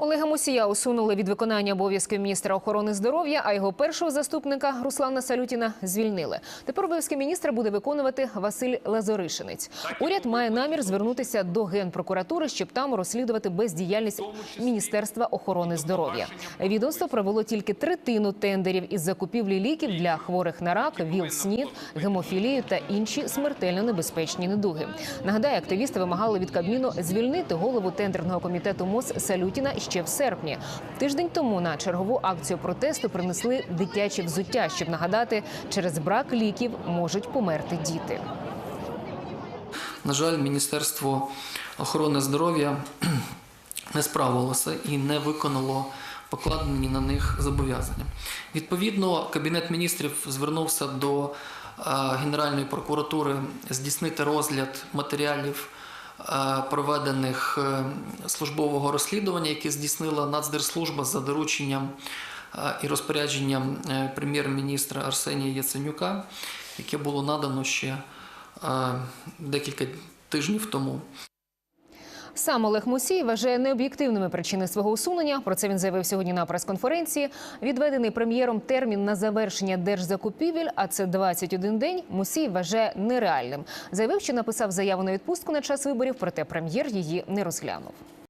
Олега Мусія усунули від виконання обов'язків міністра охорони здоров'я, а його першого заступника Руслана Салютіна звільнили. Тепер обов'язки міністра буде виконувати Василь Лазоришинець. Уряд має намір звернутися до генпрокуратури, щоб там розслідувати бездіяльність Міністерства охорони здоров'я. Відомство провело тільки третину тендерів із закупівлі ліків для хворих на рак, ВІЛ-СНІД, гемофілію та інші смертельно небезпечні недуги. Нагадаю, активісти вимагали від Кабміну звільнити голову тендерного комітету МОЗ Салютіна ще в серпні. Тиждень тому на чергову акцію протесту принесли дитяче взуття, щоб нагадати, через брак ліків можуть померти діти. На жаль, Міністерство охорони здоров'я не справилося і не виконало покладені на них зобов'язання. Відповідно, Кабінет міністрів звернувся до е, Генеральної прокуратури здійснити розгляд матеріалів проведених е, службового розслідування, яке здійснила Нацдержслужба за дорученням е, і розпорядженням е, прем'єр-міністра Арсенія Яценюка, яке було надано ще е, декілька тижнів тому. Сам Олег Мусій вважає необ'єктивними причини свого усунення. Про це він заявив сьогодні на прес-конференції. Відведений прем'єром термін на завершення держзакупівель, а це 21 день. Мусій вважає нереальним. Заявив, що написав заяву на відпустку на час виборів, проте прем'єр її не розглянув.